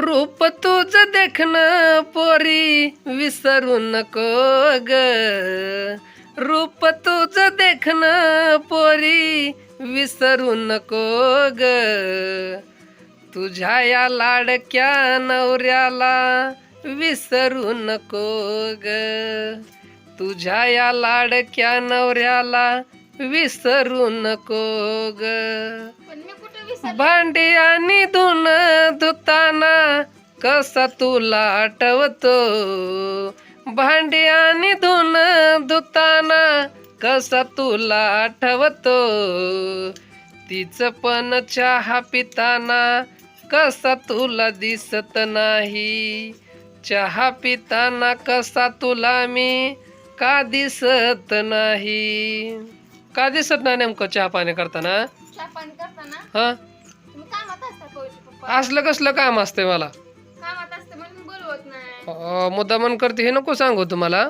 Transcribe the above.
रूप तुझ देखण पोरी विसरू नको ग. रूप तुझ देखण पोरी विसरू नको ग. तुझ्या या लाडक्या नवऱ्याला विसरू नको ग. तुझ्या या लाडक्या नवऱ्याला विसरू नको ग. भांडी आणि धुन कसा तुला आठवतो? भांडी आणि धुन धुताना कसा तुला आठवतो? तिच पण चहा पिताना कसा तुला दिसत नाही? चहा पिताना कसा तुला मी का दिसत नाही? का दिसत नाही नेमकं चहा पाणी करताना? हा? पप्पा असलं कसलं काम असते मला? मुद्दामन करते हे नको सांगू तुम्हाला.